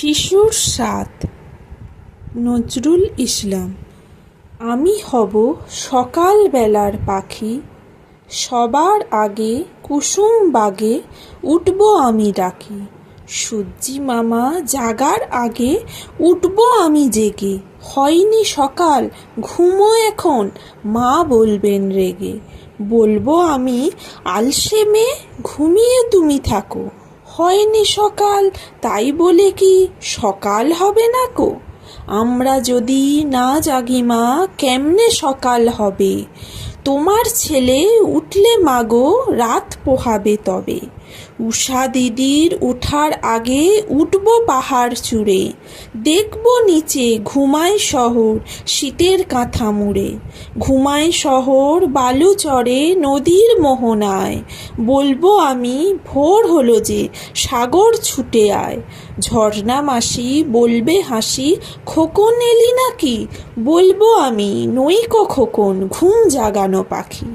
শিশুর সাথ। নজরুল ইসলাম, আমি হব সকালবেলার পাখি, সবার আগে কুসুম বাগে উঠব আমি ডাকি, সূর্যি মামা জাগার আগে উঠব আমি জেগে, হয়নি সকাল, ঘুমো এখন, মা বলবেন রেগে, বলব আমি আলসে মেয়ে ঘুমিয়ে তুমি থাকো। হয়নি সকাল তাই বলে কি সকাল হবে না কো আমরা যদি না জাগি মা, কেমনে সকাল হবে? তোমার ছেলে উঠলে মাগো, রাত পোহাবে তবে। উষা দিদির উঠার আগে উঠব পাহাড় চূড়ে। দেখব নিচে ঘুমায় শহর, শীতের কাঁথা মুড়ে। ঘুমায় শহর, বালু চড়ে নদীর মোহনায়। বলব আমি, ভোর হলো যে সাগর ছুটে আয়। ঝর্ণা মাসি বলবে হাসি খোকন এলি নাকি? বলব আমি নইকো খোকন ঘুম জাগানো পাখি।